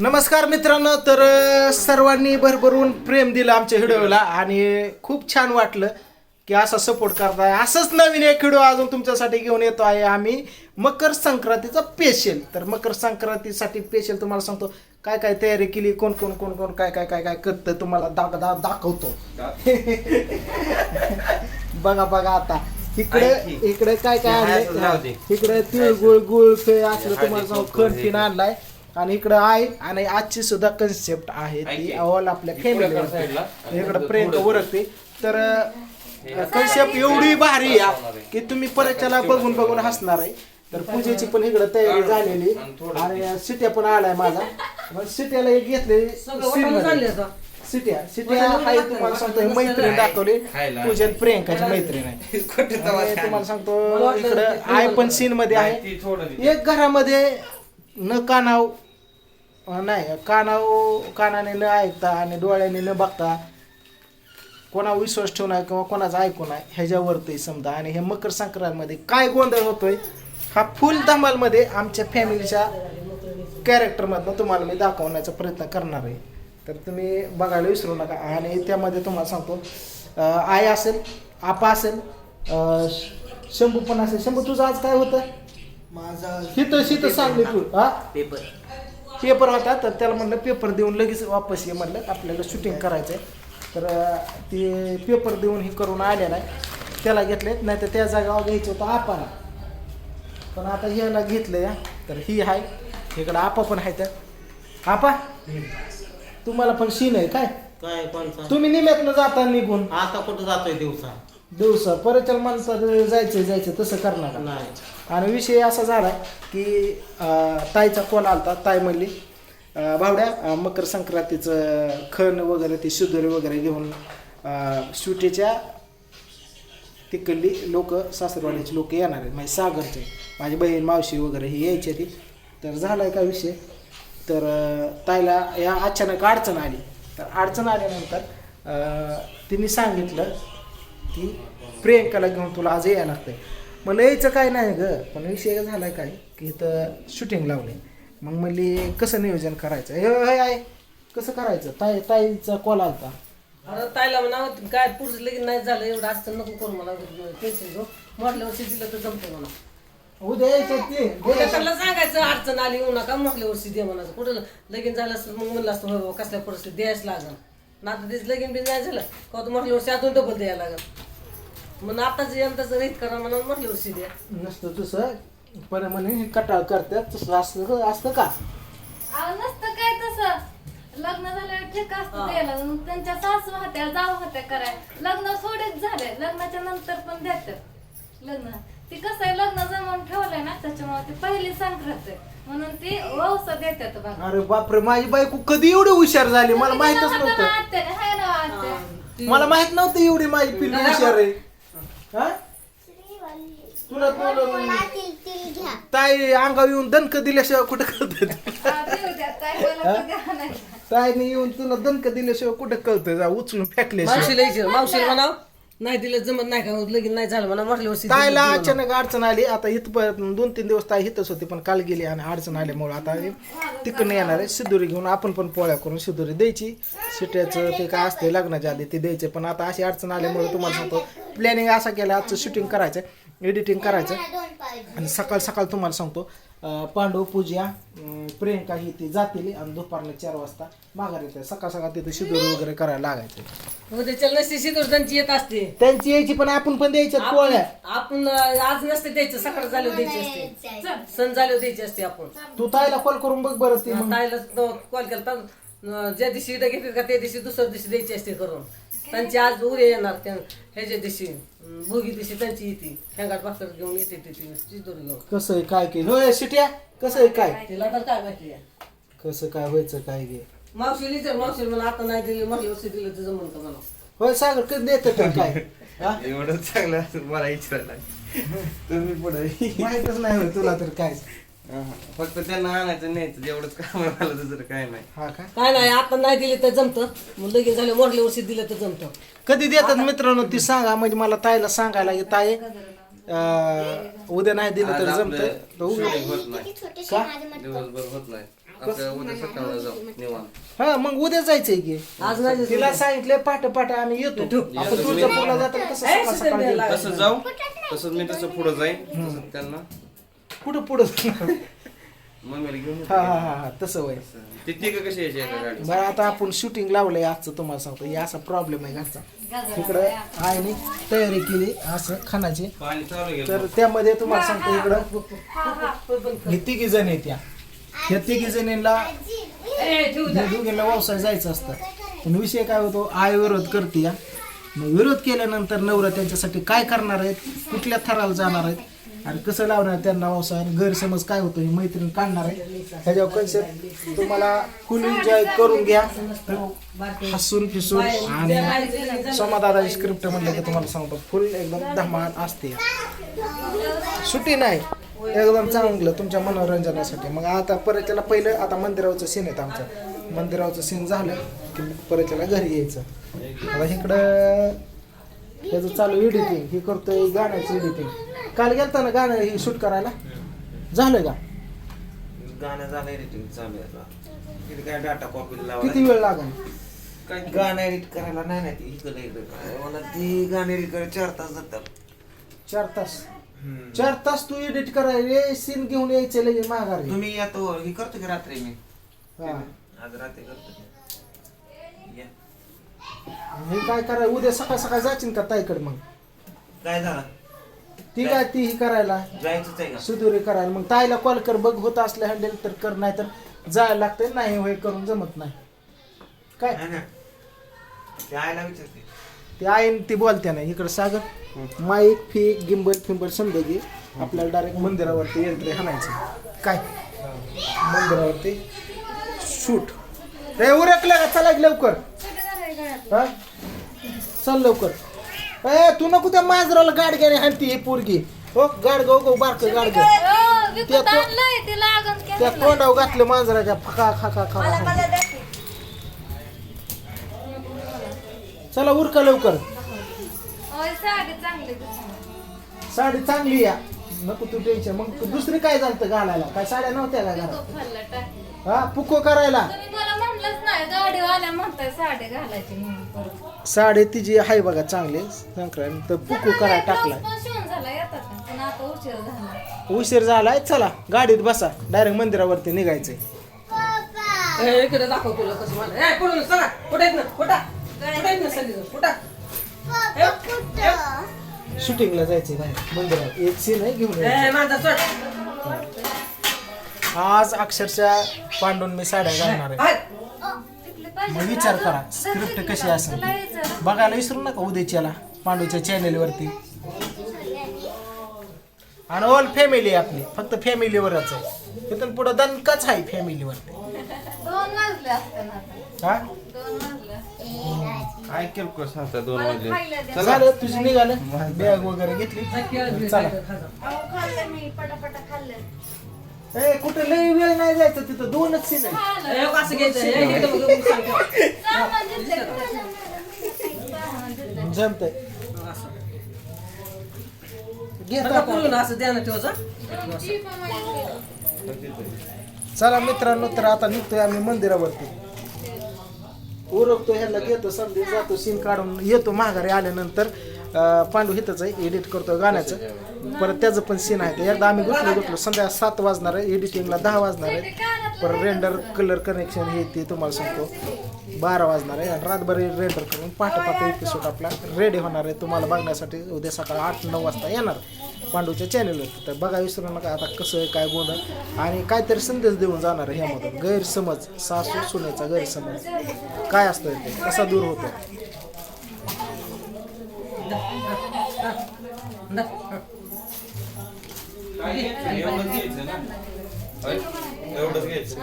नमस्कार मित्रांनो तर सर्वांनी भरभरून प्रेम दिलं आमच्या व्हिडिओला आणि खूप छान वाटलं की असा सपोर्ट करताय. असंच नवीन एक व्हिडिओ अजून तुमच्यासाठी घेऊन येतो आहे आम्ही मकर संक्रांतीचा पेशल तर मकर संक्रांतीसाठी पेशल तुम्हाला सांगतो काय काय तयारी केली कोण कोण कोण कोण काय काय काय काय करतं तुम्हाला दाख दा दाखवतो. बघा बघा आता. इकडे इकडे काय काय आणलंय इकडे तिळगुळ गुळ असलं तुम्हाला सांगू खणखीन आणलाय. आणि इकडं आहे आणि आजची सुद्धा कन्सेप्ट आहे ती ऑल आपल्या फॅमिली इकडे प्रियंका ओळखते तर कन्सेप्ट एवढी भारी आहे की तुम्ही परतच्याला बघून बघून हसणार आहे. तर पूजेची पण इकडे तयारी झालेली आणि सिट्या पण आलाय माझा. मग सिट्याला एक घेतले सिट्या. सिट्या हाय तुम्हाला सांगतो ही मैत्रीण दाखवली. पूजन प्रियंकाची मैत्रीण आहे. तुम्हाला सांगतो इकडं आय पण सीन मध्ये आहे. एक घरामध्ये न कानाव नाही कानाव कानाने न ऐकता आणि डोळ्याने न बघता कोणा विश्वास ठेवून आहे किंवा कोणाचं ऐकून आहे ह्याच्यावरती समजा. आणि हे मकर संक्रांतीमध्ये काय गोंधळ होतोय हा फुल धमालमध्ये आमच्या फॅमिलीच्या कॅरेक्टरमधनं तुम्हाला मी दाखवण्याचा प्रयत्न करणार आहे. तर तुम्ही बघायला विसरू नका. आणि त्यामध्ये तुम्हाला सांगतो आई असेल आपा असेल शंभू पण असेल. शंभू तुझं आज काय होतं? माझा हिथं शिथं सांगली तू हा? पेपर. पेपर होता तर त्याला म्हणलं पेपर देऊन लगेच वापस ये म्हणलं. आपल्याला शूटिंग करायचं आहे तर ते पेपर देऊन हे करून आलेला आहे त्याला घेतले नाही तर त्या जागावर घ्यायचं होतं आपाला. पण आता ह्याला घेतलं या तर ही आहे. इकडं आपा पण आहे तर आपा तुम्हाला पण सीन आहे काय? तुम्ही निम्यातनं जाता निघून. आता कुठं जातोय दिवसा? दिवसा. परत माणसं जायचं जायचं तसं करणार? नाही. आणि विषय असा झाला की ताईचा कॉल आलता. ताई म्हणली भावड्या मकर संक्रांतीचं खण वगैरे ती शिदोरी वगैरे घेऊन अं, सुटीच्या तिकडली लोक सासरवाडीची लोक येणार आहेत. म्हणजे सागरचे माझी बहीण मावशी वगैरे ही यायची ती. तर झाला आहे का विषय? तर ताईला या अचानक अडचण आली. तर अडचण आल्यानंतर तिने सांगितलं की प्रियंकाला घेऊन तुला आज यायला लागतंय. म्हणलं यायचं काय नाही ग. पण विषय झालाय काय की इथं शूटिंग लावले. मग म्हणली कसं नियोजन करायचं? हे हे आहे. कसं करायचं? ताई ताईचा कॉल आलता. अरे ताईला म्हणा काय पुढचं लगीन नाही झालं एवढं अडचण नको करू मला टेन्शन घेऊ. वर्षी दिलं तर जमतं म्हणा. उद्या यायचं ते. उद्या त्याला सांगायचं अडचण आली येऊ नका. म्हटल्या वर्षी दे म्हणायचं. कुठं लगीन झालं असतं मग म्हणलं असतं हो कसल्या परिस्थिती द्यायच लागल ना आता तेच लगीन बिन नाही झालं. का म्हटल्या वर्षी अजून डबल द्यायला लागल मग आताच यंत्राचं रहित करा म्हणून म्हटल्या वर्षी द्या. नसतं तसं. पण म्हणे हे कटाळ करतात. तसं असतं असतं का? अहो, नसतं काय तसं. लग्न झाल्यावर ठीक असतं द्यायला. मग त्यांच्या सासू होत्या जाऊ होत्या कराय लग्न थोडेच झाले. लग्नाच्या नंतर पण देतात. लग्न. ती कसं आहे लग्न जमवून ठेवलंय ना त्याच्यामुळे ती पहिली संक्रांत आहे. म्हणून ती वौसा देतात बघा. अरे बापरे माझी बायको कधी एवढी हुशार झाली? मला माहितच नव्हतं. मला माहीत नव्हतं एवढी माझी पिल्ली हुशार आहे. हा? तुला तुला ताई अंगावर येऊन दणक दिल्याशिवाय कुठं कळत. ताईने येऊन तुला दणक दिल्याशिवाय कुठं कळतं? जा उचलून फेकल्याशिवाय. मावशीला विचार मावशीला म्हणाव. नाही दिलं जमत नाही का? लगीन नाही झालं म्हणा ताईला म्हणा. अचानक अडचण आली. आता इथपर्यंत दोन तीन दिवस ताई इथंच होती पण काल गेली आणि अडचण आल्यामुळे आता हे तिकडनं येणार आहे. सिद्धुरी घेऊन आपण पण पोळ्या करून सिद्धुरी द्यायची. शिट्याचं ते काय असते लग्नाच्या आधी ते द्यायचे. पण आता अशी अडचण आल्यामुळे तुम्हाला सांगतो प्लॅनिंग असा केला आजचं शूटिंग करायचं एडिटिंग करायचं आणि सकाळ सकाळ तुम्हाला सांगतो पांडव पूजा प्रियंका ही ती जातील आणि दुपारला चार वाजता माघार येते. सकाळ सकाळ तिथे शिदोरी वगैरे करायला लागायचं. उद्याच्या नसते शिदूर त्यांची येत असते. त्यांची यायची पण आपण पण द्यायच्या पोळ्या. आपण अं, आज नसते द्यायचं सकाळ झाल्यावर द्यायची असते. सण झाल्यावर द्यायची असते आपण. तू ताईला कॉल करून बघ बरं ती मग. ताईला कॉल केला तर अं, ज्या दिवशी इडं घेतली का त्या दिवशी दुसऱ्या दिवशी द्यायची असते करून. त्यांची आज उद्या येणार त्या ह्याच्या दिवशी अं, भोगी दिवशी त्यांची येते शेंगाट भाकर घेऊन येते ती चितूर घेऊन. कसं आहे काय की होय शिट्या कसं आहे काय? तिला तर काय माहिती आहे. कसं काय व्हायचं काय घे मावशी विचार मावशी मला आता नाही दिली मागल्या वर्षी दिलं तर जमलं मला होय सागर कधी देत तर काय? हा? एवढं चांगलं असं मला विचारायला तुम्ही पुढे माहितच नाही होय तुला तर काय? फक्त त्यांना आणायचं न्यायचं जेवढंच काम आहे मला दुसरं काय नाही. हा का? काय नाही आता नाही दिले तर जमतं. मग लगीन झालं मोडल्या वर्षी दिलं तर जमतं. कधी देतात मित्रांनो ती सांगा म्हणजे मला ताईला सांगायला की ताई अं, उद्या नाही दिलं तर आज जमत. होत नाही. का? दिवसभर होत नाही. आपलं उद्या सकाळला जाऊ निवांत. हा मग उद्या जायचंय की. आज नाही तिला सांगितलंय पाठ पाठ आम्ही येतो. आपण तुळजापूरला जाताना कसं ए, सकाळ सकाळ गेलो. तसं जाऊ. तसंच मी तसं पुढं जाईन. त्यांना. कुठं पुढं मम्मीला घेऊन हा हा हा हा तसं वय ते तिघं कशी यायची एका गाडी बरं आता आपण शूटिंग लावलंय आजचं तुम्हाला सांगतो. हे असा प्रॉब्लेम आहे घरचा. इकडं आईने तयारी केली असं खानाची. पाणी चालू गेलं तर त्यामध्ये तुम्हाला सांगतो इकडं. हे तिघी जण आहेत या. ह्या तिघी जणींना दोघींना व्यवसाय जायचं असतं. पण विषय काय होतो आय विरोध करते या. मग विरोध केल्यानंतर नवरा त्यांच्यासाठी काय करणार आहेत? कुठल्या थराला जाणार आहेत? आणि कसं लावणार त्यांना व्यवसाय गैरसमज काय होतो हे मैत्रीण काढणार आहे. ह्याच्यावर कन्सेप्ट तुम्हाला फुल एन्जॉय करून घ्या. हसून फिसून आणि सोमादादाची स्क्रिप्ट म्हणलं की तुम्हाला सांगतो फुल एकदम धमाल असते. सुट्टी नाही. एकदम चांगलं तुमच्या मनोरंजनासाठी. मग आता परत पहिलं आता मंदिरावचं सीन आहे आमचं. मंदिरावचं सीन झालं की मग परत घरी यायचं. आता इकडं त्याचं चालू एडिटिंग हे करतोय गाण्याचं एडिटिंग काल गेलता ना गाणं हे शूट करायला. झालं का? गाणं झालं एडिटिंग चालू आहे आता. तिथे काय डाटा कॉपी किती वेळ लागेल? काय गाणं एडिट करायला नाही ना ती इकडे इकडे. करायला. मला ती गाणं एडिट करायला चार तास जातात. चार तास. चार तास तू एडिट करायला सीन घेऊन यायचे लगेच माघारी तुम्ही येतो हे करतो की रात्री मी? हा. आज रात्री करतो या. हे काय कराय उद्या सकाळ सकाळ जाशील का ताईकडे मग? काय झालं? ती काय ती ही करायला? जायचंच आहे का? सुधुरी करायला. मग ताईला कॉल कर बघ होत असलं हँडल तर कर नाही तर जायला लागतंय. नाही होय करून जमत नाही. काय? नाही ना ते आयला विचारते. ते आईन ती बोलते ना इकडे सागर माईक फी गिंबल फिंबल समजा आपल्याला डायरेक्ट मंदिरावरती एंट्री हाणायची काय? मंदिरावरती शूट रे उरकलं का? चला की लवकर. हा? चल लवकर. ए तू नको त्या मांजराला गाड गाडी हाणती हे पोरगी. हो गाड गो गो बारक गाड त्या तो- ते त्या. तोंडावर घातलं मांजराच्या फका खा खा. चला उरका लवकर. साडी चांगली या. नको तू टेन्शन मग दुसरी काय झालं घालायला? काय साड्या नव्हत्या का घरात? तो. हा पुको करायला. तुम्ही मला म्हणलंच नाही गाडीवाल्या म्हणताय साडी घालायची म्हणून परत. साडी तिची आहे बघा चांगली संक्रांत तर पुको करायला ब्लाऊज टाकलाय. पण शिवून झाला येतात ना, पण आता उशीर झाला. उशीर झालाय चला गाडीत बसा. डायरेक्ट मंदिरावरती निघायचंय. ए, इकडे दाखव तुला कसं मला. ए पडून चला. कुठे आहेत ना? कुठा? कुठे आहेत ना सगळी? कुठा? शूटिंगला जायचंय बाहेर मंदिरात. एक सीन आहे घेऊन यायचं. ए माझा चढ आज अक्षरशः पांडून मी साड्या घालणार आहे. हाय. मग विचार करा स्क्रिप्ट कशी असेल. बघायला विसरू नका उद्याच्याला पांडूच्या चॅनेल वरती. आणि ऑल फॅमिली आपली फक्त फॅमिलीवरच आहे. तिथून पुढे दणकाच आहे फॅमिलीवरती दोन वाजले असते ना आता. हा? दोन वाजले असते. काय केलं सांगता दोन मला वाजले? खायला द्या. झालं तुझी निघालं. बॅग वगैरे घेतली. चला. अहो, खाल्लं मी पटापटा खाल्लं. ए कुठे लई वेळ नाही जायचं तिथं दोनच सीन आहे ए, असं घ्यायचं बघ, सांगतो. घेतलं. जमतंय असं. घेता नका असं द्या ना माहिती. चला मित्रांनो तर आता निघतोय आम्ही मंदिरावरती उरकतो ह्याला घेतो संधी जातो सीन काढून येतो माघारी आल्यानंतर पांडू हिथंच आहे एडिट करतो गाण्याचं. परत त्याचं पण सीन आहे. ते एकदा आम्ही गुतलो गुतलो. संध्या सात वाजणार आहे एडिटिंगला दहा वाजणार आहे. परत रेंडर कलर कनेक्शन हे ते तुम्हाला सांगतो. बारा वाजणार आहे. आणि रातभर रेंडर करून पहाटे एपिसोड आपला रेडी होणार आहे. तुम्हाला बघण्यासाठी उद्या सकाळी आठ नऊ वाजता येणार पांडूच्या चॅनेलवर तर बघा विसरू नका. आता कसं आहे काय गोंधळ आणि काहीतरी संदेश देऊन जाणार आहे ह्यामधून. गैरसमज सासू सुनेचा गैरसमज. काय असतं ते? कसा दूर होतो एवढंच घ्यायचं ना होय? एवढंच घ्यायचं.